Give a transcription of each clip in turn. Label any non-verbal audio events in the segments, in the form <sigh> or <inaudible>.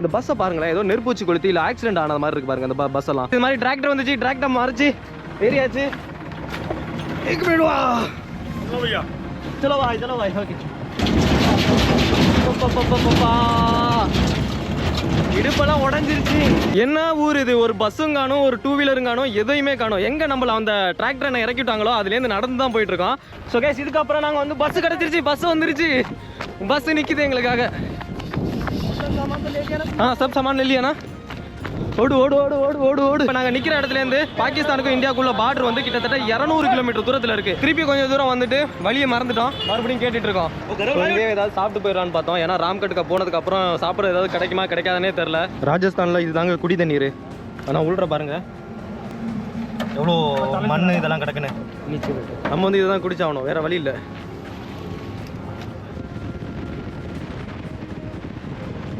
இந்த பஸ்ஸை பாருங்களேன் ஏதோ நெருப்பூச்சி கொளுத்தி இல்லை ஆக்சிடென்ட் ஆனது மாதிரி இருக்கு பாருங்க அந்த பஸ் எல்லாம். இது மாதிரி டிராக்டர் வந்துச்சு டிராக்டர் மாறிச்சு ஏரியாச்சு எங்க போயிடுவா? சலோவா சலோவா இடுப்பெல்லாம் உடஞ்சிருச்சு. என்ன ஊர் இது? ஒரு பஸ்ஸும் காணும் ஒரு டூ வீலரும் காணும் எதையுமே காணும். எங்க நம்மள அந்த டிராக்டர் என்ன இறக்கிட்டாங்களோ அதுலேருந்து நடந்து தான் போயிட்டு இருக்கோம் ஸோ கேஸ் இதுக்கப்புறம் நாங்கள் வந்து பஸ் கிடச்சிருச்சு பஸ் வந்துருச்சு. பஸ் நிற்கிது எங்களுக்காக. ஆ சப் சாமான் இல்லையா அண்ணா? ஓடு ஓடு ஓடு ஓடு ஓடு ஓடு. இப்போ நாங்கள் நிற்கிற இடத்துலேருந்து பாகிஸ்தானுக்கும் இந்தியாவுக்குள்ள பார்டர் வந்து கிட்டத்தட்ட இரநூறு கிலோமீட்டர் தூரத்தில் இருக்கு. திருப்பி கொஞ்சம் தூரம் வந்துட்டு வழியை மறந்துட்டோம். மறுபடியும் கேட்டுட்டு இருக்கோம். இங்கே ஏதாவது சாப்பிட்டு போயிடலான்னு பார்த்தோம். ஏன்னா ராம்கட்டுக்கு போனதுக்கு அப்புறம் சாப்பிட்றது ஏதாவது கிடைக்குமா கிடைக்காதானே தெரில ராஜஸ்தானில் இதுதாங்க குடி தண்ணீர். ஆனால் உள்ற பாருங்க. எவ்வளோ மண் இதெல்லாம் கிடக்குன்னு? நம்ம வந்து இதுதான் குடிச்சாகணும். வேற வழி இல்லை.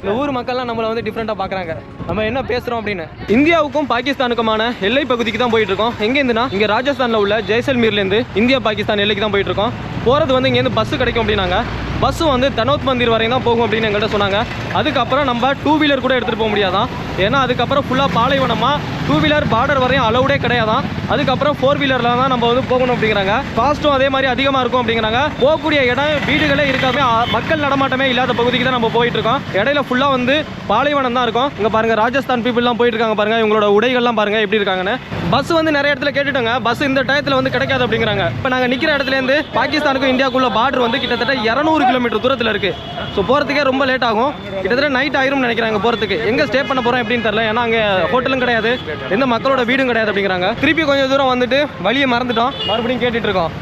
இந்த ஊர் மக்கள்லாம் நம்மளை வந்து டிஃப்ரெண்ட்டாக பார்க்குறாங்க. நம்ம என்ன பேசுகிறோம் அப்படின்னு? இந்தியாவுக்கும் பாகிஸ்தானுக்குமான எல்லை பகுதிக்கு தான் போயிட்டு இருக்கோம் எங்கேருந்துனா இங்கே ராஜஸ்தானில் உள்ள ஜெய்சல்மீர்லேருந்து இந்தியா பாகிஸ்தான் எல்லைக்கு தான் போயிட்டு இருக்கோம் போகிறது வந்து இங்கேருந்து பஸ் கிடைக்கும் அப்படின்னாங்க. பஸ்ஸு வந்து தனோத் மந்திர் வரையும் தான் போகும் அப்படின்னு எங்கள்கிட்ட சொன்னாங்க. அதுக்கப்புறம் நம்ம டூ வீலர் கூட எடுத்துகிட்டு போக முடியாதான். ஏன்னா அதுக்கப்புறம் ஃபுல்லாக பாலைவனமாக டூ வீலர் பார்டர் வரையும் அலௌடே கிடையாதான். அதுக்கப்புறம் ஃபோர் வீலரில் தான் நம்ம வந்து போகணும் அப்படிங்கிறாங்க. காஸ்ட்டும் அதே மாதிரி அதிகமாக இருக்கும் அப்படிங்கிறாங்க. போகக்கூடிய இடம் வீடுகளே இருக்காமே மக்கள் நடமாட்டமே இல்லாத பகுதிக்கு தான் நம்ம போயிட்டு இருக்கோம் இடையில ஃபுல்லாக வந்து பாலைவனம் தான் இருக்கும். இங்கே பாருங்கள் ராஜஸ்தான் பீப்புள்லாம் போயிட்டு இருக்காங்க பாருங்கள் இவங்களோட உடைகள்லாம் பாருங்கள் எப்படி இருக்காங்கன்னு. பஸ் வந்து நிறைய இடத்துல கேட்டுட்டோங்க. பஸ் இந்த டயத்தில் வந்து கிடைக்காது அப்படிங்கிறாங்க. இப்போ நாங்கள் நிற்கிற இடத்துலேருந்து பாகிஸ்தானுக்கும் இந்தியாவுக்குள்ள பார்டர் வந்து கிட்டத்தட்ட இரநூறு கிலோமீட்டர் தூரத்தில் இருக்குது ஸோ போகிறதுக்கே ரொம்ப லேட் ஆகும். கிட்டத்தட்ட நைட் ஆயிரும்னு நினைக்கிறாங்க போகிறதுக்கு எங்கே ஸ்டே பண்ண போகிறோம் எப்படின்னு தெரில ஏன்னா அங்கே ஹோட்டலும் கிடையாது. எந்த மக்களோட வீடும் கிடையாது அப்படிங்கிறாங்க. திருப்பி கொஞ்சம் தூரம் வந்துட்டு வழியை மறந்துட்டோம். மறுபடியும் கேட்டுட்டு இருக்கோம்.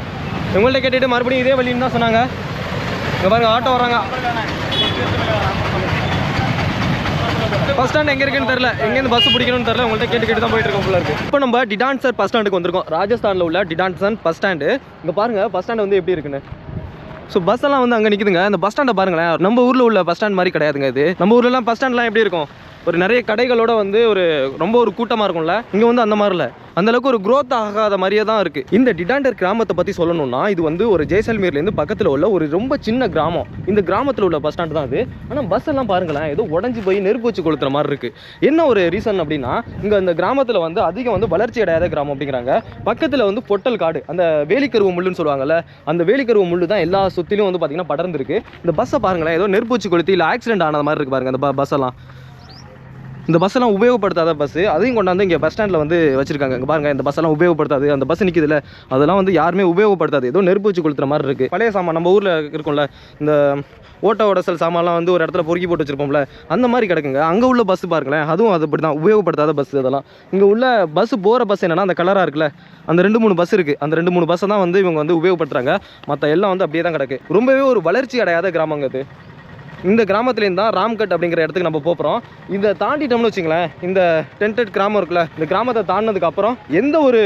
இவங்கள்ட்ட கேட்டுட்டு மறுபடியும் இதே வழின்னு தான் சொன்னாங்க. இங்கே பாருங்கள் ஆட்டோ வராங்க பஸ் ஸ்டாண்ட் எங்க இருக்குன்னு தெரியல. எங்கேருந்து பஸ் பிடிக்கணும்னு தெரியல. உங்கள்கிட்ட கேட்டு கேட்டு தான் போயிட்டு இருக்கோம் இப்போ நம்ம டிடான்சர் பஸ் ஸ்டாண்டுக்கு வந்திருக்கோம். ராஜஸ்தானில் உள்ள டிடான்சன் பஸ் ஸ்டாண்டு இங்கே பாருங்க பஸ் ஸ்டாண்ட் வந்து எப்படி இருக்குன்னு. ஸோ பஸ் எல்லாம் வந்து அங்கே நிற்குதுங்க அந்த பஸ் ஸ்டாண்டை பாருங்களேன். நம்ம ஊரில் உள்ள பஸ் ஸ்டாண்ட் மாதிரி கிடையாதுங்க இது. நம்ம ஊர்லலாம் பஸ் ஸ்டாண்ட்லாம் எப்படி இருக்கும்? ஒரு நிறைய கடைகளோட வந்து ஒரு ரொம்ப ஒரு கூட்டமாக இருக்கும்ல? இங்கே வந்து அந்த மாதிரி இல்லை அந்த அளவுக்கு ஒரு க்ரோத் ஆகாத மாதிரியே தான் இருக்கு. இந்த டிடாண்டர் கிராமத்தை பற்றி சொல்லணும்னா இது வந்து ஒரு ஜெய்சல்மீர்லேருந்து பக்கத்தில் உள்ள ஒரு ரொம்ப சின்ன கிராமம். இந்த கிராமத்தில் உள்ள பஸ் ஸ்டாண்ட் தான் அது. ஆனால் பஸ் எல்லாம் பாருங்களேன் ஏதோ உடஞ்சி போய் நெருப்பு வச்சு கொளுத்துற மாதிரி இருக்கு. என்ன ஒரு ரீசன் அப்படின்னா இங்கே அந்த கிராமத்தில் வந்து அதிகம் வந்து வளர்ச்சி அடையாத கிராமம் அப்படிங்கிறாங்க. பக்கத்தில் வந்து பொட்டல் காடு அந்த வேலிக்கருவு முள்ளுன்னு சொல்லுவாங்கல்ல அந்த வேலிக்கருவு முள்ளு தான் எல்லா சுற்றிலும் வந்து பார்த்தீங்கன்னா படர்ந்துருக்கு. இந்த பஸ்ஸை பாருங்களேன் ஏதோ நெருப்பு வச்சு கொளுத்தி இல்லை ஆக்சிடென்ட் ஆனது மாதிரி இருக்கு பாருங்க அந்த பஸ் எல்லாம். இந்த பஸ் எல்லாம் உபயோகப்படுத்தாத பஸ் அதையும் கொண்டாந்து இங்கே பஸ் ஸ்டாண்டில் வந்து வச்சிருக்காங்க. இங்கே பாருங்க இந்த பஸ் எல்லாம் உபயோகப்படுத்தாது. அந்த பஸ் நிற்கிதுல அதெல்லாம் வந்து யாருமே உபயோகப்படுத்தாது. ஏதோ நெருப்பு வச்சு கொளுத்துற மாதிரி இருக்கு. பழைய சாமான் நம்ம ஊரில் இருக்கும்ல இந்த ஓட்ட உடசல் சாமான்லாம் வந்து ஒரு இடத்துல பொறுக்கி போட்டு வச்சிருப்போம்ல அந்த மாதிரி கிடக்குங்க. அங்கே உள்ள பஸ் பாருங்களேன் அதுவும் அது அப்படி தான் உபயோகப்படுத்தாத பஸ் அதெல்லாம் இங்கே உள்ள பஸ் போகிற பஸ் என்னென்னா அந்த கலராக இருக்குல்ல அந்த ரெண்டு மூணு பஸ் இருக்குது அந்த ரெண்டு மூணு பஸ்ஸை தான் வந்து இவங்க வந்து உபயோகப்படுத்துகிறாங்க மற்ற எல்லாம் வந்து அப்படியே தான் கிடக்கு. ரொம்பவே ஒரு வளர்ச்சி அடையாத கிராமங்க அது இந்த கிராமத்துலேருந்து தான் ராம்கட் அப்படிங்கிற இடத்துக்கு நம்ம போகிறோம் இதை தாண்டிட்டோம்னு வச்சுங்களேன் இந்த டென்டட் கிராமம் இருக்குல்ல இந்த கிராமத்தை தாண்டினதுக்கப்புறம் எந்த ஒரு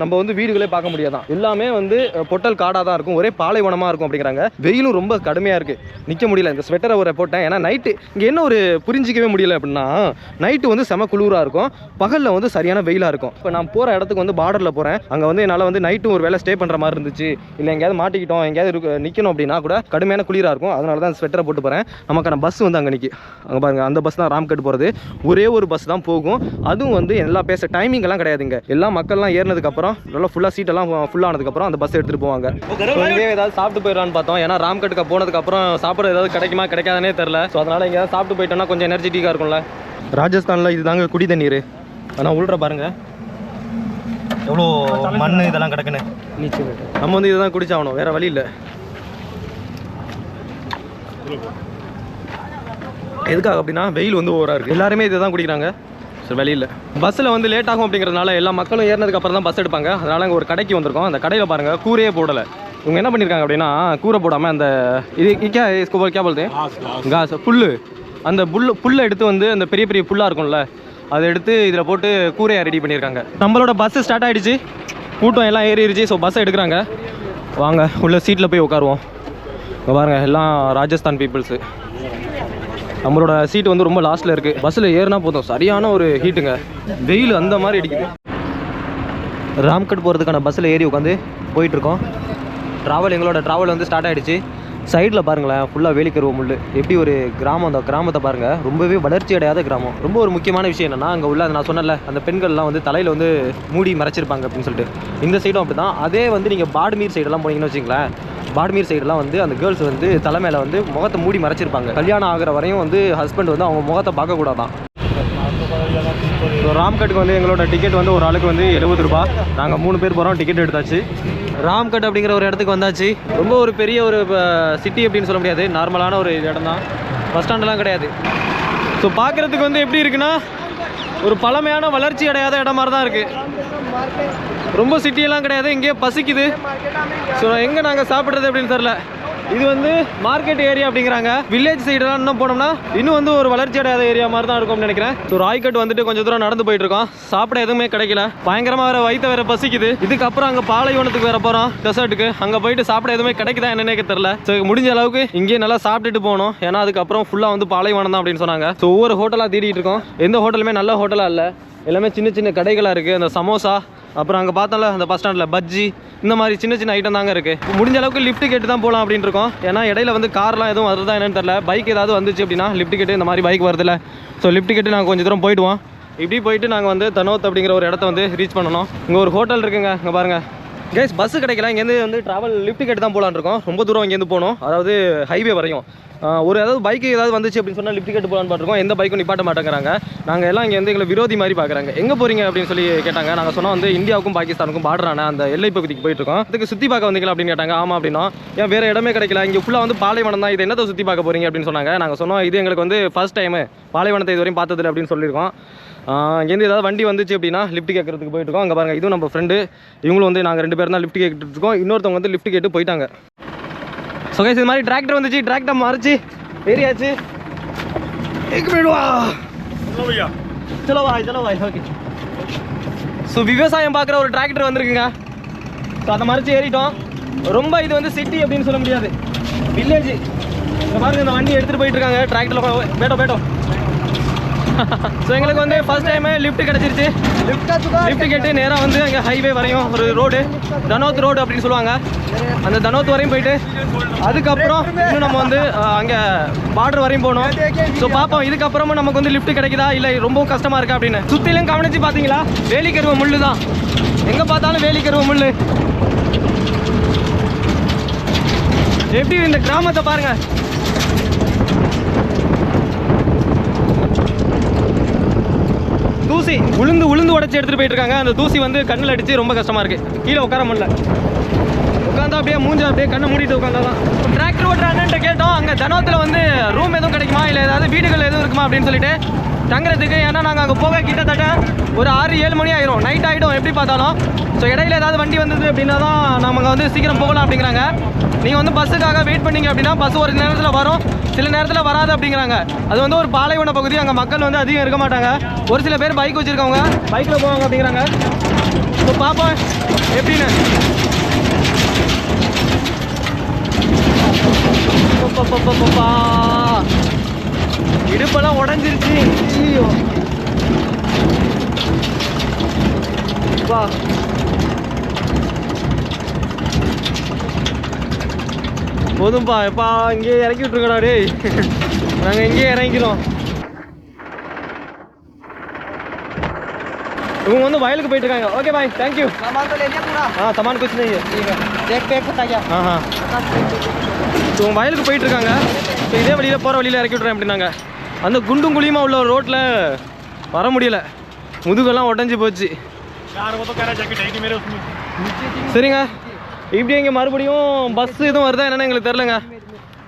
நம்ம வந்து வீடுகளே பார்க்க முடியாதான். எல்லாமே வந்து பொட்டல் காடாக தான் இருக்கும் ஒரே பாலைவனமாக இருக்கும் அப்படிங்கிறாங்க. வெயிலும் ரொம்ப கடுமையாக இருக்குது நிற்க முடியல இந்த ஸ்வெட்டரை ஒரு போட்டேன். ஏன்னா நைட்டு இங்கே என்ன ஒரு புரிஞ்சிக்கவே முடியல அப்படின்னா நைட்டு வந்து செம குளிராக இருக்கும். பகலில் வந்து சரியான வெயிலாக இருக்கும். இப்போ நான் போகிற இடத்துக்கு வந்து பார்டரில் போகிறேன் அங்கே வந்து என்னால் வந்து நைட்டும் ஒரு வேலை ஸ்டே பண்ணுற மாதிரி இருந்துச்சு. இல்லை எங்கேயாவது மாட்டிக்கிட்டோம் எங்கேயாவது இருக்கு நிற்கணும் அப்படின்னா கூட கடுமையான குளிராக இருக்கும். அதனால தான் ஸ்வெட்டரை போட்டு போகிறேன் நமக்கான பஸ் வந்து அங்கே நிற்கி அங்கே பாருங்க அந்த பஸ் தான் ராம்கட் போகிறது ஒரே ஒரு பஸ் தான் போகும். அதுவும் வந்து எல்லா பேச டைமிங் எல்லாம் கிடையாதுங்க. எல்லா மக்கள்லாம் ஏறினதுக்கப்புறம் நல்லா ஃபுல்லாக சீட்டெல்லாம் ஃபுல் ஆனதுக்கப்புறம் அந்த பஸ் எடுத்துகிட்டு போவாங்க. So, இங்கேயே ஏதாவது சாப்பிட்டு போயிடலான்னு பார்த்தோம். ஏன்னா ராம்கட்டுக்கு போனதுக்கப்புறம் சாப்பிட ஏதாவது கிடைக்குமா கிடைக்காதுனே தெரில ஸோ அதனால் எங்கேயாவது சாப்பிட்டு போயிட்டோம்னா கொஞ்சம் எனர்ஜெட்டிக்காக இருக்கும்ல. ராஜஸ்தானில் இதுதாங்க குடி தண்ணீர். ஆனால் உள்ற பாருங்க. எவ்வளோ மண் இதெல்லாம் கிடக்குன்னு. நம்ம வந்து இதுதான் குடிச்சாகணும். வேற வழி இல்லை. எதுக்காக அப்படின்னா வெயில் வந்து ஓவராக இருக்குது எல்லாருமே இதை தான் குடிக்கிறாங்க. சரி வழி இல்லை பஸ்ஸில் வந்து லேட் ஆகும் அப்படிங்கிறதுனால எல்லா மக்களும் ஏறினதுக்கு அப்புறம் தான் பஸ் எடுப்பாங்க. அதனால அங்கே ஒரு கடைக்கு வந்திருக்கோம். அந்த கடையில் பாருங்க கூரையே போடலை. இவங்க என்ன பண்ணியிருக்காங்க அப்படின்னா கூரை போடாமல் அந்த இது இக்கா இஸ்கோ போல் கே போல்தே. காசு புல்லு. அந்த புல்லு புல்லை எடுத்து வந்து அந்த பெரிய பெரிய புல்லாக இருக்கும்ல அதை எடுத்து இதில் போட்டு கூரையை ரெடி பண்ணியிருக்காங்க நம்மளோட பஸ்ஸு ஸ்டார்ட் ஆகிடுச்சு கூட்டம் எல்லாம் ஏறிடுச்சு. ஸோ பஸ்ஸை எடுக்கிறாங்க. வாங்க உள்ள சீட்டில் போய் உட்காருவோம். இப்போ பாருங்கள் எல்லாம் ராஜஸ்தான் பீப்புள்ஸு நம்மளோட சீட் வந்து ரொம்ப லாஸ்ட்டில் இருக்குது பஸ்ஸில் ஏறினா போதும். சரியான ஒரு ஹீட்டுங்க வெயில் அந்த மாதிரி அடிக்குது. ராம்கட் போகிறதுக்கான பஸ்ஸில் ஏறி உட்காந்து போயிட்டுருக்கோம் ட்ராவல் எங்களோட ட்ராவல் வந்து ஸ்டார்ட் ஆகிடுச்சு சைடில் பாருங்களேன் ஃபுல்லாக வேலிக்கருவ முள் எப்படி ஒரு கிராமம் அந்த கிராமத்தை பாருங்கள் ரொம்பவே வளர்ச்சி அடையாத கிராமம். ரொம்ப ஒரு முக்கியமான விஷயம் என்னன்னா அங்கே உள்ள நான் சொன்னல அந்த பெண்கள்லாம் வந்து தலையில் வந்து மூடி மறைச்சிருப்பாங்க அப்படின்னு சொல்லிட்டு. இந்த சைடும் அப்படி தான் அதே வந்து நீங்கள் பாடுமீர் சைடெல்லாம் போனீங்கன்னு வச்சிங்களேன் பாட்மீர் சைடுலாம் வந்து அந்த கேர்ள்ஸ் வந்து தலைமையில் வந்து முகத்தை மூடி மறைச்சிருப்பாங்க. கல்யாணம் ஆகிற வரையும் வந்து ஹஸ்பண்ட் வந்து அவங்க முகத்தை பார்க்கக்கூடாதான் ஸோ ராம்கட்டுக்கு வந்து எங்களோட டிக்கெட் வந்து ஒரு ஆளுக்கு வந்து எழுபது ரூபா. நாங்கள் மூணு பேர் போகிறோம் டிக்கெட் எடுத்தாச்சு. ராம்கட் அப்படிங்கிற ஒரு இடத்துக்கு வந்தாச்சு. ரொம்ப ஒரு பெரிய ஒரு சிட்டி அப்படின்னு சொல்ல முடியாது. நார்மலான ஒரு இடம் தான் பஸ் ஸ்டாண்டெலாம் கிடையாது. ஸோ பார்க்குறதுக்கு வந்து எப்படி இருக்குன்னா ஒரு பழமையான வளர்ச்சி அடையாத இடம் மாதிரி தான் இருக்குது ரொம்ப சிட்டியெல்லாம் கிடையாது இங்கேயே பசிக்குது. ஸோ எங்கே நாங்கள் சாப்பிட்றது அப்படின்னு தெரில இது வந்து மார்க்கெட் ஏரியா அப்படிங்கிறாங்க. வில்லேஜ் சைடெலாம் இன்னும் போனோம்னா இன்னும் வந்து ஒரு வளர்ச்சி அடையாத ஏரியா மாதிரி தான் இருக்கும்னு நினைக்கிறேன். ஸோ ராய்கட் வந்துட்டு கொஞ்சம் தூரம் நடந்து போயிட்டு இருக்கோம். சாப்பிட எதுவுமே கிடைக்கல. பயங்கரமா வேற வயிற்ற வேற பசிக்குது. இதுக்கப்புறம் அங்கே பாலைவனத்துக்கு வேற போகிறோம் டெசர்ட்டுக்கு அங்கே போயிட்டு சாப்பிட எதுவுமே கிடைக்குதா என்னன்னே தெரில ஸோ முடிஞ்ச அளவுக்கு இங்கேயே நல்லா சாப்பிட்டுட்டு போகணும் ஏன்னா அதுக்கப்புறம் ஃபுல்லாக வந்து பாலைவனம் தான் அப்படின்னு சொன்னாங்க. ஸோ ஒவ்வொரு ஹோட்டலாக தேடிட்டு இருக்கோம். எந்த ஹோட்டலுமே நல்ல ஹோட்டலாக இல்லை. எல்லாமே சின்ன சின்ன கடைகளாக இருக்குது அந்த சமோசா அப்புறம் அங்கே பார்த்தோம்ல அந்த பஸ் ஸ்டாண்டில் பஜ்ஜி இந்த மாதிரி சின்ன சின்ன ஐட்டம் தாங்க இருக்குது முடிஞ்ச அளவுக்கு லிஃப்ட் கேட்டு தான் போகலாம் அப்படின்னு இருக்கோம். ஏன்னா இடையில வந்து கார்லாம் எதுவும் வருதா என்னன்னு தெரியல. பைக் ஏதாவது வந்துச்சு அப்படின்னா லிஃப்ட் கேட்டு இந்த மாதிரி பைக் வருதுல்ல. ஸோ லிஃப்ட் கேட்டு நாங்கள் கொஞ்சம் தூரம் போயிடுவோம் இப்படி போயிட்டு நாங்கள் வந்து தனோத் அப்படிங்கிற ஒரு இடத்த வந்து ரீச் பண்ணணும். இங்கே ஒரு ஹோட்டல் இருக்குங்க இங்கே பாருங்கள் கேஸ் பஸ் கிடைக்கல. இங்கேருந்து வந்து ட்ராவல் லிஃப்ட் கேட்டு தான் போகலான் இருக்கோம். ரொம்ப தூரம் இங்கேருந்து போகணும். அதாவது ஹைவே வரையும். ஒரு ஏதாவது பைக்கு ஏதாவது வந்துச்சு அப்படின்னு சொன்னால் லிஃப்ட் கேட்டு போகலான்னு பார்த்துருக்கோம். எந்த பைக்கும் நிப்பாட்ட மாட்டேங்கிறாங்க. நாங்கள் எல்லாம் இங்கே வந்து எங்களை விரோதி மாதிரி பார்க்குறாங்க எங்கே போகிறீங்க அப்படின்னு சொல்லி கேட்டாங்க. நாங்கள் சொன்னோம் வந்து இந்தியாவுக்கும் பாகிஸ்தானுக்கும் பார்டரான அந்த எல்லை பகுதிக்கு போயிட்டு இருக்கோம். அதுக்கு சுற்றி பார்க்க வந்தீங்களா அப்படின்னு கேட்டாங்க. ஆமாம் அப்படின்னா ஏன் வேறு இடமே கிடைக்கல. இங்கே ஃபுல்லாக வந்து பாலைவனம் தான். இது என்னத்தை சுற்றி பார்க்க போகிறீங்க அப்படின்னு சொன்னாங்க. நாங்கள் சொன்னோம் இது எங்களுக்கு வந்து ஃபஸ்ட் டைமு பாலைவனத்தை இது வரையும் பார்த்ததில்ல அப்படின்னு சொல்லியிருக்கோம். இங்கேருந்து ஏதாவது வண்டி வந்துச்சு அப்படின்னா லிஃப்ட் கேட்கறதுக்கு போயிட்டுருக்கோம் அங்கே பாருங்கள் இதுவும் நம்ம ஃப்ரெண்டு இவங்களும் வந்து நாங்கள் ரெண்டு பேரும் தான் லிஃப்ட் கேட்டுருக்கோம் இருக்கோம். இன்னொருத்தவங்க வந்து லிஃப்ட் கேட்டு போயிட்டாங்க. ஸோ கைஸ் இது மாதிரி டிராக்டர் வந்துச்சு டிராக்டர் மறைச்சு ஏறியாச்சு एक मिनट வா चलो भाई चलो भाई ஓகே ஸோ விவசாயம் பார்க்குற ஒரு டிராக்டர் வந்திருக்குங்க ஸோ அதை மறைச்சு ஏறிட்டோம் ரொம்ப இது வந்து சிட்டி அப்படின்னு சொல்ல முடியாது வில்லேஜ் இந்த பாருங்க இந்த வண்டி எடுத்துகிட்டு போயிட்டு இருக்காங்க டிராக்டரில் பேட்டோ பேட்டோ <laughs> ஸோ எங்களுக்கு வந்து ஃபர்ஸ்ட் டைமு லிஃப்ட் கிடச்சிருச்சு. லிஃப்ட் கேட்டு நேராக வந்து அங்கே ஹைவே வரையும் ஒரு ரோடு தனோத் ரோடு அப்படின்னு சொல்லுவாங்க. அந்த தனோத் வரையும் போயிட்டு அதுக்கப்புறம் இன்னும் நம்ம வந்து அங்கே பார்டர் வரையும் போகணும் ஸோ பார்ப்போம் இதுக்கப்புறமும் நமக்கு வந்து லிஃப்ட் கிடைக்குதா? இல்லை ரொம்ப கஷ்டமாக இருக்கா அப்படின்னு. சுற்றிலும் கவனிச்சு பார்த்தீங்களா வேலிக்கருவ முள்ளு தான் எங்கே பார்த்தாலும் வேலிக்கருவ முள்ளு. எப்படி இந்த கிராமத்தை பாருங்கள் தூசி உளுந்து உளுந்து உடச்சி எடுத்துகிட்டு போயிட்டு இருக்காங்க அந்த தூசி வந்து கண்ணில் அடிச்சு ரொம்ப கஷ்டமாக இருக்குது கீழே உட்கார முடியல. உட்காந்தா அப்படியே மூஞ்சா அப்படியே கண்ணை மூடிட்டு உட்காந்தாதான். டிராக்டர் ஓட்டுற அண்ணன்ட்ட கேட்டோம். அங்கே தனத்தில் வந்து ரூம் எதுவும் கிடைக்குமா? இல்லை ஏதாவது வீடுகள் எதுவும் இருக்குமா அப்படின்னு சொல்லிட்டு. தங்குறதுக்கு ஏன்னா நாங்கள் அங்கே போக கிட்டத்தட்ட ஒரு ஆறு ஏழு மணி ஆயிரும். நைட் ஆகிடும் எப்படி பார்த்தாலும். ஸோ இடையில ஏதாவது வண்டி வந்தது அப்படின்னா தான் நம்ம வந்து சீக்கிரம் போகலாம் அப்படிங்கிறாங்க. நீங்கள் வந்து பஸ்ஸுக்காக வெயிட் பண்ணீங்க அப்படின்னா பஸ் ஒரு நேரத்தில் வரும். சில நேரத்தில் வராது அப்படிங்கிறாங்க. அது வந்து ஒரு பாலைவன பகுதி. அங்கே மக்கள் வந்து அதிகம் இருக்க மாட்டாங்க. ஒரு சில பேர் பைக் வச்சுருக்கவங்க பைக்கில் போவாங்க அப்படிங்கிறாங்க. இப்போ பார்ப்போம் எப்படின்னு? இடுப்பெல்லாம் உடஞ்சிருச்சு. ஐயோ. வா. போதும்பா எப்பா இங்கேயே இறக்கி விட்ருக்கடா டேய். நாங்கள் இங்கேயே இறங்கிக்கிறோம். இவங்க வந்து வயலுக்கு போயிட்டு இருக்காங்க ஓகே பாய் தேங்க்யூ ஆ சமான் குச்சி ஆ ஆ. இவங்க வயலுக்கு போயிட்டு இருக்காங்க ஸோ இதே வழியில் போகிற வழியில் இறக்கி விட்றேன் அப்படின்னாங்க. அந்த குண்டும் குழியுமா உள்ள ரோட்டில் வர முடியல. முதுகெல்லாம் உடஞ்சி போச்சு. சரிங்க. இப்படி இங்கே மறுபடியும் பஸ் எதுவும் வருதா என்னன்னு எங்களுக்கு தெரிலங்க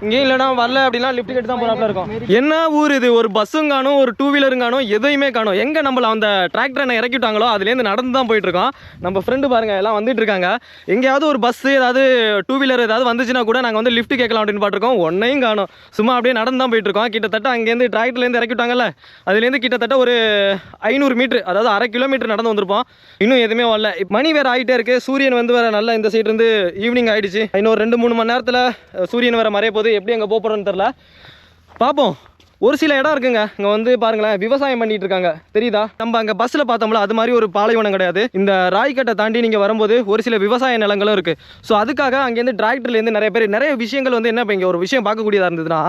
இங்கேயும் இல்லைனா வரல அப்படின்னா லிஃப்ட் கட்டு தான் போகிறாப்புல இருக்கும். என்ன ஊர் இது? ஒரு பஸ்ஸும் காணும் ஒரு டூ வீலரும் காணும் எதையுமே காணும். எங்கே நம்மள அந்த டிராக்டர் என்ன இறக்கிட்டாங்களோ அதுலேருந்து நடந்து தான் போயிட்டுருக்கோம் நம்ம ஃப்ரெண்டு பாருங்க எல்லாம் வந்துட்டு இருக்காங்க எங்கேயாவது ஒரு பஸ் ஏதாவது டூ வீலர் ஏதாவது வந்துச்சுன்னா கூட நாங்கள் வந்து லிஃப்ட் கேட்கலாம் அப்படின்னு பாட்டுருக்கோம். ஒன்றையும் காணும். சும்மா அப்படியே நடந்து தான் போயிட்டுருக்கோம். கிட்டத்தட்ட அங்கேருந்து டிராக்டர்லேருந்து இறக்கிவிட்டாங்கல்ல அதுலேருந்து கிட்டத்தட்ட ஒரு ஐநூறு மீட்ரு அதாவது அரை கிலோமீட்டர் நடந்து வந்திருப்போம். இன்னும் எதுவுமே வரல. மணி வேறு ஆகிட்டே இருக்கு. சூரியன் வந்து வேறு நல்லா இந்த சைடு இருந்து ஈவினிங் ஆயிடுச்சு. இன்னும் ஒரு ரெண்டு மூணு மணி நேரத்தில் சூரியன் வேற மறைய போகுது. எப்படி அங்கே போகிறோன்னு தெரில பார்ப்போம் ஒரு சில இடம் இருக்குங்க. இங்கே வந்து பாருங்களேன் விவசாயம் பண்ணிட்டு இருக்காங்க. தெரியுதா? நம்ம அங்கே பஸ்ஸில் பார்த்தோம்ல அது மாதிரி ஒரு பாலைவனம் கிடையாது. இந்த ராய்கட்டை தாண்டி நீங்கள் வரும்போது ஒரு சில விவசாய நிலங்களும் இருக்குது ஸோ அதுக்காக அங்கேருந்து டிராக்டர்லேருந்து நிறைய பேர் நிறைய விஷயங்கள் வந்து என்ன இப்போ இங்கே ஒரு விஷயம் பார்க்கக்கூடியதாக இருந்ததுன்னா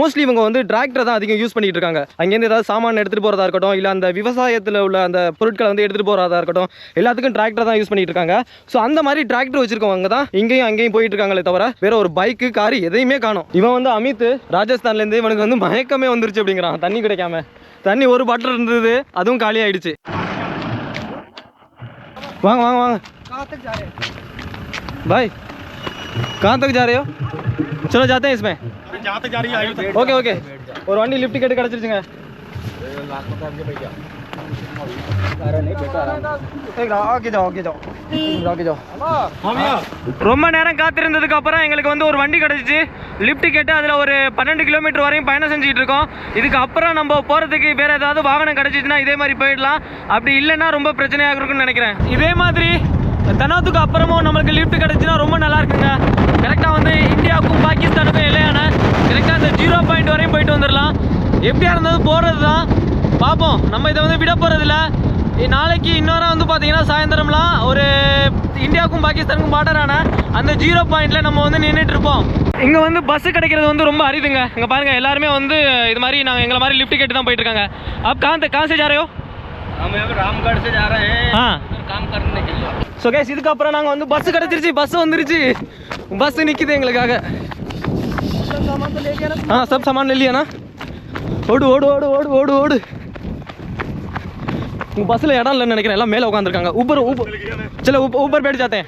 மோஸ்ட்லி இவங்க வந்து டிராக்டர் தான் அதிகம் யூஸ் பண்ணிட்டு இருக்காங்க. அங்கேருந்து ஏதாவது சாமான் எடுத்துகிட்டு போகிறதா இருக்கட்டும் இல்லை அந்த விவசாயத்தில் உள்ள அந்த பொருட்களை வந்து எடுத்துகிட்டு போகிறதா இருக்கட்டும் எல்லாத்துக்கும் டிராக்டர் தான் யூஸ் பண்ணிட்டு இருக்காங்க. ஸோ அந்த மாதிரி டிராக்டர் வச்சிருக்கவங்க தான் இங்கேயும் அங்கேயும் போயிட்டு இருக்காங்களே தவிர வேற ஒரு பைக்கு காரு எதையுமே காணும். இவன் வந்து அமித் ராஜஸ்தான்லேருந்து இவனுக்கு வந்து மயக்கமே வந்துருச்சு அப்படிங்கிறான் தண்ணி கிடைக்காம தண்ணி ஒரு பாட்டில் இருந்தது அதுவும் காலி ஆயிடுச்சு வாங்க வாங்க வாங்க कहाँ तक जा रहे हैं भाई कहाँ तक जा रहे हो चलो जाते हैं इसमें जहाँ तक जा रही है आयु तक ஓகே ஓகே ஒரு வண்டி லிஃப்ட் ரொம்ப நேரம் காத்திருந்ததுக்கு அப்புறம் எங்களுக்கு வந்து ஒரு வண்டி கிடச்சிச்சு. லிஃப்ட் கேட்டு அதில் ஒரு பன்னெண்டு கிலோமீட்டர் வரையும் பயணம் செஞ்சுட்டு இருக்கோம். இதுக்கு அப்புறம் நம்ம போகிறதுக்கு வேறு ஏதாவது வாகனம் கிடச்சிச்சுன்னா இதே மாதிரி போயிடலாம். அப்படி இல்லைன்னா ரொம்ப பிரச்சனையாக இருக்குன்னு நினைக்கிறேன். இதே மாதிரி தனாத்துக்கு அப்புறமும் நம்மளுக்கு லிஃப்ட் கிடச்சுன்னா ரொம்ப நல்லா இருக்குங்க. கரெக்டாக வந்து இந்தியாவுக்கும் பாகிஸ்தானுக்கும் இல்லையான கரெக்டாக அந்த ஜீரோ பாயிண்ட் வரையும் போயிட்டு வந்துடலாம். எப்படியா இருந்தாலும் போகிறது தான் பார்ப்போம் நம்ம இதை வந்து விட போகிறதில்ல நாளைக்கு இன்னொரு வந்து பார்த்தீங்கன்னா சாயந்தரம்லாம் ஒரு இந்தியாவுக்கும் பாகிஸ்தானுக்கும் பார்டரான அந்த ஜீரோ பாயிண்ட்டில் நம்ம வந்து நின்றுட்டு இருப்போம் இங்கே வந்து பஸ்ஸு கிடைக்கிறது வந்து ரொம்ப அரிதுங்க. இங்கே பாருங்கள் எல்லாருமே வந்து இது மாதிரி நாங்கள் எங்களை மாதிரி லிஃப்ட் கேட்டு தான் போயிட்டுருக்காங்க. அப் காந்த காசு ஜாரையோ ஸோ கேஸ் இதுக்கப்புறம் நாங்கள் வந்து பஸ் கிடச்சிருச்சு. பஸ் வந்துருச்சு. பஸ் நிற்கிது எங்களுக்காக. ஆ சப் சாமான் இல்லையாண்ணா? ஓடு ஓடு ஓடு ஓடு ஓடு ஓடு உங்கள் பஸ்ஸில் இடம் இல்லைன்னு நினைக்கிறேன் எல்லாம் மேலே உட்காந்துருக்காங்க ஊப்பர் ஊப்பர் சல ஊப்பர் ஊப்பர் बैठ जाते हैं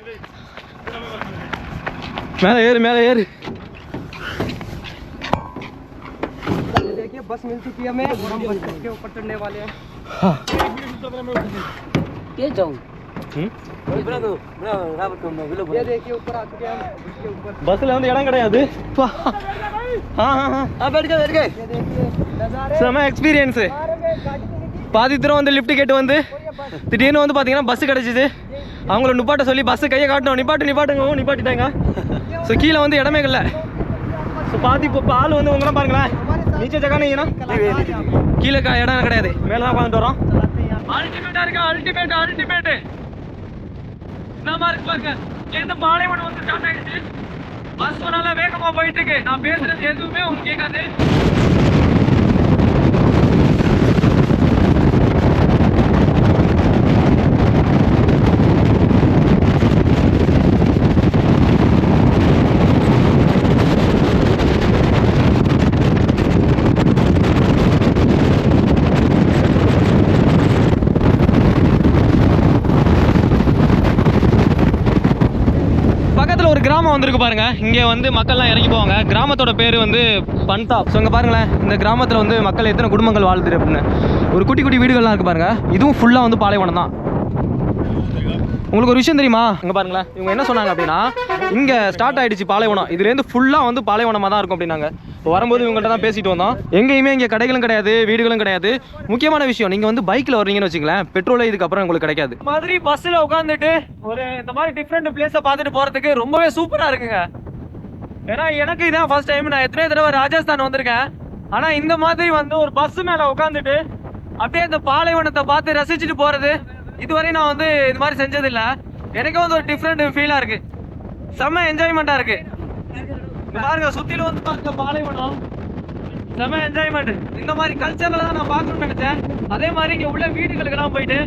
மேலே ஏறு மேலே ஏறு देखिए बस मिल चुकी है हमें और हम बस के ऊपर चढ़ने वाले हैं ये जाऊँ பஸ்ல வந்து இடம் கிடையாது. செம எக்ஸ்பீரியன்ஸு பாதி தூரம் வந்து லிஃப்ட் கேட்டு வந்து திடீர்னு வந்து பார்த்தீங்கன்னா பஸ் கிடச்சிது. அவங்கள நிப்பாட்ட சொல்லி பஸ்ஸு கையை காட்டணும். நிப்பாட்டு நிப்பாட்டுங்க நிப்பாட்டிட்டாங்க. ஸோ கீழே வந்து இடமே இல்லை ஸோ பாதி இப்போ ஆள் வந்து உங்களாம் பாருங்களேன். நீச்சல் ஜகானீங்கன்னா கீழே இடம் கிடையாது. மேலே தான் உட்காந்துட்டு வரோம் அல்டிமேட்டாக இருக்கா? அல்டிமேட் அல்டிமேட்டு என்னமா இருக்கு பாருங்க. எந்த பாலைவனம் வந்து ஸ்டார்ட் ஆயிடுச்சு பஸ் நல்லா வேகமா போயிட்டு இருக்கு. நான் பேசுறது எதுவுமே உங்களுக்கு கேட்காது பக்கத்தில் ஒரு கிராமம் வந்திருக்கு பாருங்க. இங்கே வந்து மக்கள்லாம் இறங்கி போவாங்க. கிராமத்தோட பேர் வந்து பன்தாப் ஸோ இங்கே பாருங்களேன். இந்த கிராமத்தில் வந்து மக்கள் எத்தனை குடும்பங்கள் வாழுது அப்படின்னு ஒரு குட்டி குட்டி வீடுகள்லாம் இருக்கு பாருங்க. இதுவும் ஃபுல்லாக வந்து பாலைவனம் தான். உங்களுக்கு ஒரு விஷயம் தெரியுமா? இங்கே பாருங்களேன். இவங்க என்ன சொன்னாங்க அப்படின்னா இங்கே ஸ்டார்ட் ஆகிடுச்சு பாலைவனம். இதுலேருந்து ஃபுல்லாக வந்து பாலைவனமாக தான் இருக்கும் அப்படின்னாங்க. வரும்போது இவங்கள்ட்ட தான் பேசிட்டு வந்தோம். எங்கேயுமே இங்கே கடைகளும் கிடையாது வீடுகளும் கிடையாது. முக்கியமான விஷயம் நீங்கள் வந்து பைக்கில் வர்றீங்கன்னு வச்சுங்களேன் பெட்ரோலே இதுக்கப்புறம் உங்களுக்கு கிடைக்காது. மாதிரி பஸ்ஸில் உட்காந்துட்டு ஒரு இந்த மாதிரி டிஃப்ரெண்ட் பிளேஸை பார்த்துட்டு போகிறதுக்கு ரொம்பவே சூப்பராக இருக்குங்க. ஏன்னா எனக்கு இதான் ஃபர்ஸ்ட் டைம் நான் எத்தனை தடவை ராஜஸ்தான் வந்திருக்கேன். ஆனால் இந்த மாதிரி வந்து ஒரு பஸ் மேலே உட்காந்துட்டு அப்படியே இந்த பாலைவனத்தை பார்த்து ரசிச்சுட்டு போகிறது இதுவரை நான் வந்து இது மாதிரி செஞ்சதில்லை. எனக்கே வந்து ஒரு டிஃப்ரெண்ட் ஃபீலாக இருக்குது செம்ம என்ஜாய்மெண்ட்டாக இருக்குது பாருங்க சுற்றிலும் வந்து பாருங்க பாலைவனம். செம்ம என்ஜாய்மெண்ட் இந்த மாதிரி கல்ச்சரில் தான் நான் பார்க்கணும்னு நினைச்சேன். அதே மாதிரி இங்கே உள்ள வீடுகளுக்கெல்லாம் போயிட்டு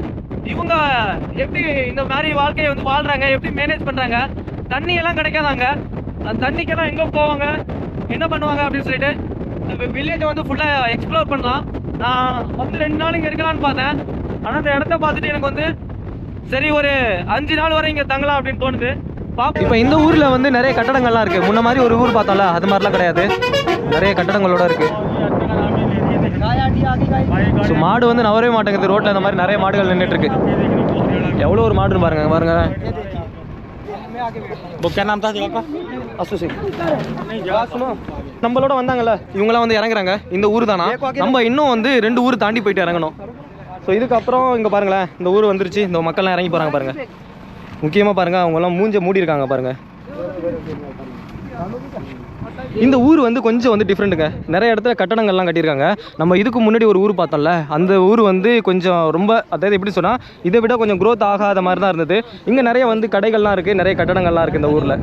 இவங்க எப்படி இந்த மாதிரி வாழ்க்கையை வந்து வாழ்றாங்க எப்படி மேனேஜ் பண்றாங்க? தண்ணி எல்லாம் கிடைக்காதாங்க. அந்த தண்ணிக்கெல்லாம் எங்க போவாங்க? என்ன பண்ணுவாங்க அப்படின்னு சொல்லிட்டு இந்த வில்லேஜை வந்து ஃபுல்லாக எக்ஸ்ப்ளோர் பண்ணலாம். நான் வந்து ரெண்டு நாள் இங்கே இருக்கலாம்னு பார்த்தேன். ஆனால் அந்த இடத்த பார்த்துட்டு எனக்கு வந்து சரி ஒரு அஞ்சு நாள் வரை இங்கே தங்கலாம் அப்படின்னு தோணுது. இப்போ இந்த ஊரில் வந்து நிறைய கட்டடங்கள்லாம் இருக்குது முன்ன மாதிரி ஒரு ஊர் பார்த்தோம்ல அது மாதிரிலாம் கிடையாது நிறைய கட்டடங்களோட இருக்குது गाड़ी आगे गाड़ी ஸோ மாடு வந்து நவரவே மாட்டேங்குது ரோட்டில் இந்த மாதிரி நிறைய மாடுகள் நின்றுட்டு இருக்கு எவ்வளோ ஒரு மாடுன்னு பாருங்க இங்க பாருங்க मैं आगे बैठता हूँ वो क्या नाम था जगह का அசோசி நம்மளோட வந்தாங்கல்ல இவங்களாம் வந்து இறங்குறாங்க இந்த ஊர் தானா நம்ம இன்னும் வந்து ரெண்டு ஊர் தாண்டி போயிட்டு இறங்கணும் ஸோ இதுக்கப்புறம் இங்கே பாருங்களேன் இந்த ஊர் வந்துருச்சு இந்த மக்கள்லாம் இறங்கி போகிறாங்க பாருங்க முக்கியமாக பாருங்கள் அவங்கெல்லாம் மூஞ்ச மூடி இருக்காங்க பாருங்கள் இந்த ஊர் வந்து கொஞ்சம் வந்து டிஃப்ரெண்ட்டுங்க நிறைய இடத்துல கட்டடங்கள்லாம் கட்டியிருக்காங்க. நம்ம இதுக்கு முன்னாடி ஒரு ஊர் பார்த்தோம்ல அந்த ஊர் வந்து கொஞ்சம் ரொம்ப அதாவது எப்படி சொன்னால் இதை விட கொஞ்சம் க்ரோத் ஆகாத மாதிரி தான் இருந்தது. இங்கே நிறைய வந்து கடைகள்லாம் இருக்குது நிறைய கட்டடங்கள்லாம் இருக்குது இந்த ஊரில்.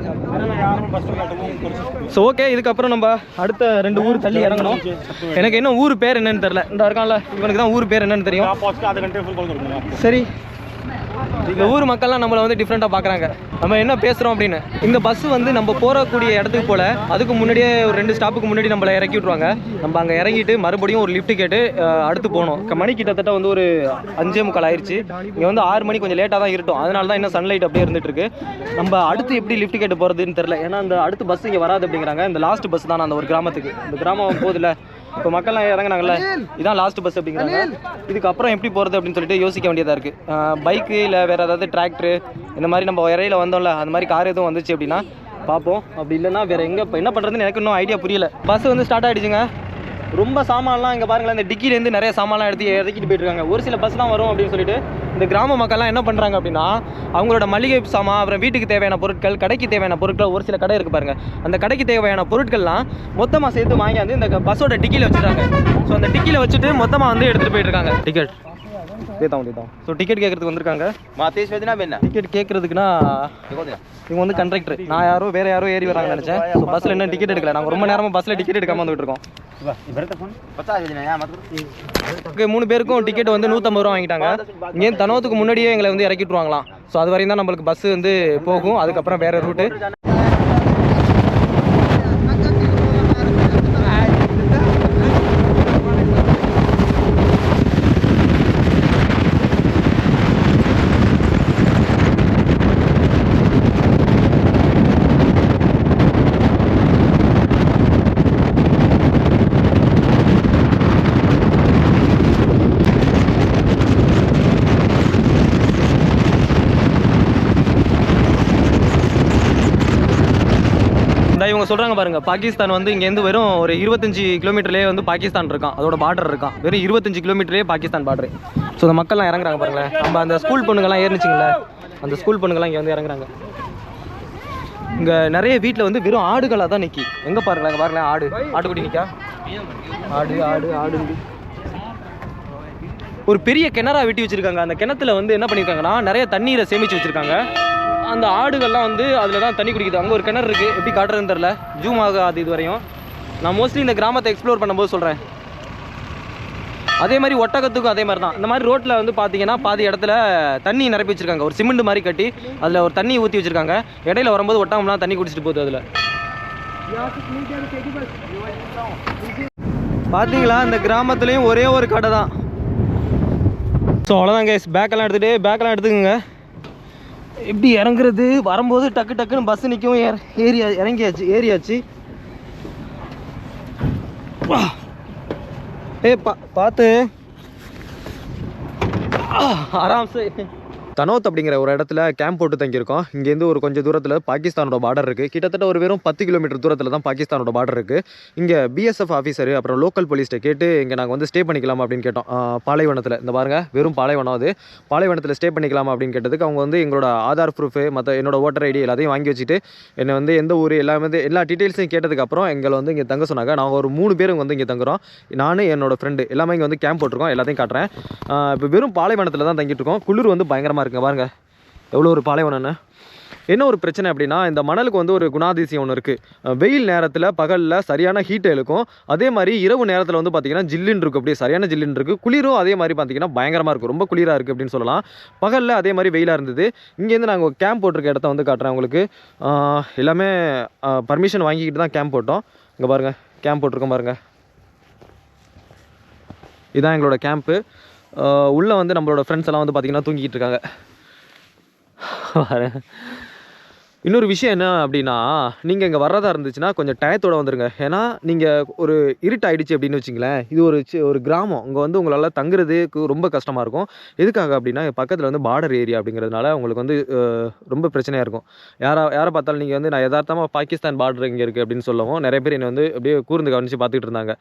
ஸோ ஓகே இதுக்கப்புறம் நம்ம அடுத்த ரெண்டு ஊர் தள்ளி இறங்கணும். எனக்கு இன்னும் ஊர் பேர் என்னன்னு தெரில இந்த இருக்கான்ல இவனுக்கு தான் ஊர் பேர் என்னன்னு தெரியும். சரி இந்த ஊர் மக்கள்லாம் நம்மளை வந்து டிஃப்ரெண்ட்டாக பார்க்குறாங்க. நம்ம என்ன பேசுகிறோம் அப்படின்னு? இந்த பஸ் வந்து நம்ம போகக்கூடிய இடத்துக்கு போல் அதுக்கு முன்னாடியே ஒரு ரெண்டு ஸ்டாப்புக்கு முன்னாடி நம்மளை இறக்கி விட்ருவாங்க நம்ம அங்கே இறங்கிட்டு மறுபடியும் ஒரு லிஃப்ட் கேட்டு அடுத்து போகணும். இப்போ மணி கிட்டத்தட்ட வந்து ஒரு அஞ்சே முக்கால் ஆயிடுச்சு இங்கே வந்து ஆறு மணி கொஞ்சம் லேட்டாக தான் இருட்டும். அதனால தான் இன்னும் சன்லைட் அப்படியே இருந்துட்டு இருக்கு. நம்ம அடுத்து எப்படி லிஃப்ட் கேட்டு போகிறதுன்னு தெரில ஏன்னா அந்த அடுத்த பஸ் இங்கே வராது அப்படிங்கிறாங்க. இந்த லாஸ்ட் பஸ் தான் அந்த ஒரு கிராமத்துக்கு. இந்த கிராமம் போதில்ல இப்போ மக்கள்லாம் இறங்குனாங்கல்ல இதான் லாஸ்ட் பஸ் அப்படிங்கிறாங்க. இதுக்கப்புறம் எப்படி போகிறது அப்படின்னு சொல்லிட்டு யோசிக்க வேண்டியதாக இருக்குது பைக்கு இல்லை வேறு ஏதாவது டிராக்டரு இந்த மாதிரி நம்ம இறையில வந்தோம்ல அந்த மாதிரி கார் எதுவும் வந்துச்சு அப்படின்னா பார்ப்போம். அப்படி இல்லைன்னா வேறு எங்கே இப்போ என்ன பண்ணுறதுன்னு எனக்கு இன்னும் ஐடியா புரியல. பஸ் வந்து ஸ்டார்ட் ஆகிடுச்சுங்க ரொம்ப சாமான்லாம் இங்கே பாருங்களேன் இந்த டிக்கிலேருந்து நிறைய சாமான்லாம் எடுத்து இறக்கிட்டு போயிட்டுருக்காங்க. ஒரு சில பஸ் தான் வரும் அப்படின்னு சொல்லிட்டு இந்த கிராம மக்கள்லாம் என்ன பண்ணுறாங்க அப்படின்னா அவங்களோட மளிகை சாமான் அப்புறம் வீட்டுக்கு தேவையான பொருட்கள் கடைக்கு தேவையான பொருட்கள் ஒரு சில கடை இருக்கு பாருங்க. அந்த கடைக்கு தேவையான பொருட்கள்லாம் மொத்தமாக சேர்த்து வாங்கியாந்து இந்த பஸ்ஸோட டிக்கியில் வச்சுட்டாங்க ஸோ அந்த டிக்கியில் வச்சுட்டு மொத்தமாக வந்து எடுத்துகிட்டு போயிட்டுருக்காங்க. டிக்கெட் ஸோ டிக்கெட் கேட்கறதுக்கு வந்திருக்காங்க. மாத்தேஷ் வேதுனா என்ன? டிக்கெட் கேட்கறதுக்குன்னா இவங்க வந்து கண்டக்டர் நான் யாரோ வேற யாரோ ஏறி வராங்க நினைச்சேன். ஸோ பஸ்ஸில் என்ன டிக்கெட் எடுக்கல? நாங்கள் ரொம்ப நேரமாக பஸ்ஸில் டிக்கெட் எடுக்காம வந்துட்டு இருக்கோம் மூணு பேருக்கும் டிக்கெட் வந்து நூற்றம்பது ரூபா வாங்கிட்டாங்க. ஏன் தனவத்துக்கு முன்னாடியே எங்களை வந்து இறக்கிட்டுருவாங்களாம். ஸோ அது வரையும் தான் நம்மளுக்கு பஸ் வந்து போகும். அதுக்கப்புறம் வேற ரூட்டு சொல்கிறாங்க பாருங்க பாகிஸ்தான் வந்து இங்கேருந்து வெறும் ஒரு இருபத்தஞ்சி கிலோமீட்டர்லேயே வந்து பாகிஸ்தான் இருக்கான். அதோட பார்டர் இருக்கான். வெறும் இருபத்தஞ்சி கிலோமீட்டரே பாகிஸ்தான் பார்டர் ஸோ அந்த மக்கள்லாம் இறங்குறாங்க பாருங்களேன். நம்ம அந்த ஸ்கூல் பொண்ணுங்கெல்லாம் ஏறிச்சிங்களே அந்த ஸ்கூல் பொண்ணுங்கெல்லாம் இங்கே வந்து இறங்குறாங்க. இங்கே நிறைய வீட்டில் வந்து வெறும் ஆடுகளாக தான் நிற்கி எங்கே பாருங்களேன் இங்க பாருங்களேன் ஆடு. ஆட்டுக்குட்டி நிற்கா ஆடு ஆடு ஆடு. ஒரு பெரிய கிணறா வெட்டி வச்சிருக்காங்க. அந்த கிணத்துல வந்து என்ன பண்ணியிருக்காங்கன்னா நிறைய தண்ணீரை சேமித்து வச்சுருக்காங்க. அந்த ஆடுகள்லாம் வந்து அதில் தான் தண்ணி குடிக்குது. அங்கே ஒரு கிணறு இருக்குது எப்படி காட்டுறதுன்னு தெரில ஜூம் ஆகாது இது வரையும். நான் மோஸ்ட்லி இந்த கிராமத்தை எக்ஸ்ப்ளோர் பண்ணும்போது சொல்கிறேன் அதே மாதிரி ஒட்டகத்துக்கும் அதே மாதிரி தான். இந்த மாதிரி ரோட்டில் வந்து பார்த்தீங்கன்னா பாதி இடத்துல தண்ணி நிரப்பி வச்சிருக்காங்க. ஒரு சிமெண்ட் மாதிரி கட்டி அதில் ஒரு தண்ணி ஊற்றி வச்சுருக்காங்க. இடையில வரும்போது ஒட்டகம்லாம் தண்ணி குடிச்சிட்டு போகுது அதில். பார்த்தீங்களா இந்த கிராமத்துலேயும் ஒரே ஒரு கடை தான் ஸோ அவ்வளோதான் கேஸ் பேக்கெல்லாம் எடுத்துகிட்டு பேக்கெல்லாம் எடுத்துக்கோங்க. எப்படி இறங்குறது வரும்போது டக்கு டக்குன்னு பஸ் நிற்கவும் ஏற ஏறி இறங்கியாச்சு ஏறியாச்சு ஏ ஏய் பா பார்த்து ஆராம்சே தனோத் அப்படிங்கிற ஒரு இடத்துல கேம்ப் போட்டு தங்கியிருக்கோம். இங்கேருந்து ஒரு கொஞ்சம் தூரத்தில் பாகிஸ்தானோட பார்டர் இருக்குது கிட்டத்தட்ட ஒரு வெறும் பத்து கிலோமீட்டர் தூரத்தில் தான் பாகிஸ்தானோட பார்டர் இருக்குது இங்கே பிஎஸ்எஃப் ஆஃபீஸர் அப்புறம் லோக்கல் போலீஸ்ட்டை கேட்டு இங்கே நாங்கள் வந்து ஸ்டே பண்ணிக்கலாம்? அப்படின்னு கேட்டோம். பாலைவனத்தில். இந்த பாருங்க வெறும் பாலைவனம் அது. பாலைவனத்தில் ஸ்டே பண்ணிக்கலாமா அப்படின்னு கேட்டதுக்கு அவங்க வந்து எங்களோட ஆதார் ப்ரூஃபு மற்ற என்னோட ஓட்டர் ஐடி எல்லாத்தையும் வாங்கி வச்சுட்டு என்னை வந்து எந்த ஊர் எல்லாமே வந்து எல்லா டீட்டெயில்ஸையும் கேட்டதுக்கப்புறம் எங்களை வந்து இங்கே தங்க சொன்னாங்க. நாங்கள் ஒரு மூணு பேரும் வந்து இங்கே தங்குறோம். நான் என்னோட ஃப்ரெண்டு எல்லாமே இங்கே வந்து கேம்ப் போட்டிருக்கோம். எல்லாத்தையும் காட்டுறேன். இப்போ வெறும் பாலைவனத்தில் தான் தங்கிட்டு இருக்கோம். குளிர் வந்து பயங்கரமாக இருக்குங்க பாருங்க. எவ்வளோ ஒரு பாலைவனம்னு என்ன? ஒரு பிரச்சனை அப்படின்னா இந்த மணலுக்கு வந்து ஒரு குணாதிசயம் ஒன்று இருக்குது வெயில் நேரத்தில் பகலில் சரியான ஹீட்டை இழுக்கும். அதே மாதிரி இரவு நேரத்தில் வந்து பார்த்திங்கன்னா ஜில்லுன்னு இருக்கும். அப்படியே சரியான ஜில்லுன்னு இருக்குது குளிரும் அதே மாதிரி பார்த்திங்கன்னா பயங்கரமாக இருக்கும். ரொம்ப குளிராக இருக்குது அப்படின்னு சொல்லலாம். பகலில் அதே மாதிரி வெயிலாக இருந்தது. இங்கேருந்து நாங்கள் கேம்ப் போட்டிருக்க இடத்த வந்து காட்டுறேன் உங்களுக்கு. எல்லாமே பர்மிஷன் வாங்கிக்கிட்டு தான் கேம்ப் போட்டோம். இங்கே பாருங்கள் கேம்ப் போட்டிருக்கோம் பாருங்கள் இதான் எங்களோட கேம்ப்பு உள்ளே வந்து நம்மளோட ஃப்ரெண்ட்ஸ் எல்லாம் வந்து பார்த்திங்கன்னா தூங்கிக்கிட்டு இருக்காங்க. இன்னொரு விஷயம் என்ன அப்படின்னா நீங்கள் இங்கே வர்றதா இருந்துச்சுன்னா கொஞ்சம் டயத்தோடு வந்துருங்க. ஏன்னா நீங்கள் ஒரு இருட்டாயிடுச்சு அப்படின்னு வச்சிங்களேன் இது ஒரு சி- ஒரு கிராமம். இங்கே வந்து உங்களால் தங்குறதுக்கு ரொம்ப கஷ்டமாக இருக்கும். எதுக்காக அப்படின்னா பக்கத்தில் வந்து பார்டர் ஏரியா அப்படிங்கிறதுனால உங்களுக்கு வந்து ரொம்ப பிரச்சனையாக இருக்கும். யாரா யாரை பார்த்தாலும் நீங்கள் வந்து நான் யதார்த்தமாக பாகிஸ்தான் பார்டர் இங்கே இருக்குது அப்படின்னு சொல்லவும் நிறைய பேர் என்னை வந்து அப்படியே கூர்ந்து கவனித்து பார்த்துக்கிட்டு இருந்தாங்க.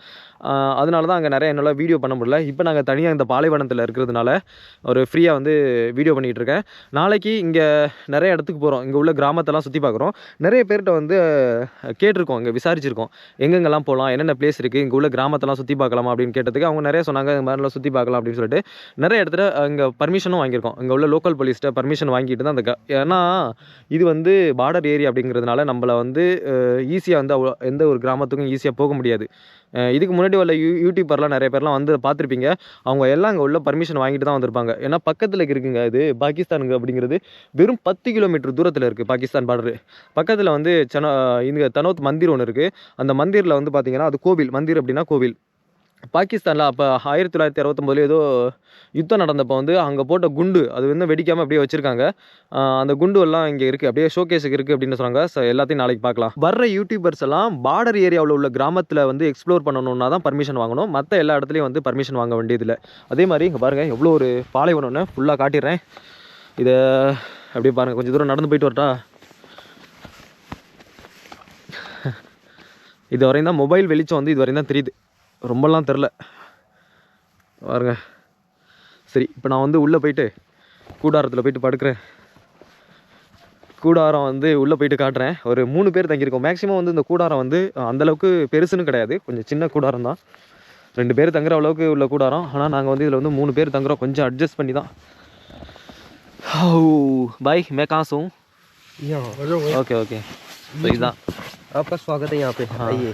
அதனால தான் அங்கே நிறைய என்னால் வீடியோ பண்ண முடியல. இப்போ நாங்கள் தனியாக இந்த பாலைவனத்தில் இருக்கிறதுனால ஒரு ஃப்ரீயாக வந்து வீடியோ பண்ணிகிட்டு இருக்கேன். நாளைக்கு இங்கே நிறைய இடத்துக்கு போகிறோம் இங்கே உள்ள கிராமத்தில் கிராமத்தெல்லாம் சுற்றி பார்க்குறோம். நிறைய பேர்கிட்ட வந்து கேட்டிருக்கோம் இங்கே விசாரிச்சிருக்கோம். எங்கெங்கெல்லாம் போகலாம் என்னென்ன பிளேஸ் இருக்குது இங்கே உள்ள கிராமத்தெல்லாம் சுற்றி பார்க்கலாமா அப்படின்னு கேட்டதுக்கு அவங்க நிறைய சொன்னாங்க இந்த மாதிரிலாம் சுற்றி பார்க்கலாம் அப்படின்னு சொல்லிட்டு. நிறைய இடத்துல இங்கே பர்மிஷனும் வாங்கியிருக்கோம். இங்கே உள்ள லோக்கல் போலீஸ்கிட்ட பர்மிஷன் வாங்கிட்டு தான் அந்த க- ஏன்னா இது வந்து பார்டர் ஏரியா அப்படிங்கிறதுனால நம்மளை வந்து ஈஸியாக வந்து எந்த ஒரு கிராமத்துக்கும் ஈஸியாக போக முடியாது. இதுக்கு முன்னாடி உள்ள யூ யூடியூபர்லாம் நிறைய பேர்லாம் வந்து பார்த்துருப்பீங்க. அவங்க எல்லாம் அங்கே உள்ள பர்மிஷன் வாங்கிட்டு தான் வந்திருப்பாங்க. ஏன்னா பக்கத்தில் இருக்குங்க இது பாகிஸ்தானுங்க அப்படிங்கிறது வெறும் பத்து கிலோமீட்டர் தூரத்தில் இருக்குது பாகிஸ்தான் பார்டரு பக்கத்தில் வந்து சன இங்கே தனோத் மந்திர் ஒன்று இருக்குது அந்த மந்திரில் வந்து பார்த்திங்கன்னா அது கோவில். மந்திர் அப்படின்னா கோவில். பாகிஸ்தானில் அப்போ ஆயிரத்தி தொள்ளாயிரத்தி அறுபத்தொம்போதுல ஏதோ யுத்தம் நடந்தப்போ வந்து அங்கே போட்ட குண்டு அது வந்து வெடிக்காமல் அப்படியே வச்சுருக்காங்க. அந்த குண்டு எல்லாம் இங்கே இருக்குது அப்படியே ஷோகேஸுக்கு இருக்குது அப்படின்னு சொன்னாங்க ஸோ எல்லாத்தையும் நாளைக்கு பார்க்கலாம். வர்ற யூடியூபர்ஸ் எல்லாம் பார்டர் ஏரியாவில் உள்ள கிராமத்தில் வந்து எக்ஸ்ப்ளோர் பண்ணணுன்னா தான் பர்மிஷன் வாங்கணும். மற்ற எல்லா இடத்துலையும் வந்து பர்மிஷன் வாங்க வேண்டியதில்லை. அதே மாதிரி இங்கே பாருங்கள் எவ்வளோ ஒரு பாலைவனம்னு ஃபுல்லாக காட்டிடுறேன். இதை அப்படியே பாருங்கள் கொஞ்சம் தூரம் நடந்து போயிட்டு வரட்டா? இது வரையும் தான் மொபைல் வெளிச்சம் வந்து இது வரையும் தான் தெரியுது. ரொம்பலாம் தெரில. பாருங்க. சரி இப்போ நான் வந்து உள்ளே போயிட்டு கூடாரத்தில் போயிட்டு படுக்கிறேன். கூடாரம் வந்து உள்ளே போயிட்டு காட்டுறேன். ஒரு மூணு பேர் தங்கியிருக்கோம். மேக்ஸிமம் வந்து இந்த கூடாரம் வந்து அஹ், அந்த அளவுக்கு பெருசுன்னு கிடையாது. கொஞ்சம் சின்ன கூடாரம் தான். ரெண்டு பேர் தங்குற அளவுக்கு உள்ள கூடாரம். ஆனால் நாங்கள் வந்து இதில் வந்து மூணு பேர் தங்குறோம். கொஞ்சம் அட்ஜஸ்ட் பண்ணி தான். பாய் மே காசும் ஓகே ஓகே सही था आपका स्वागत है यहाँ पे हाँ। आइए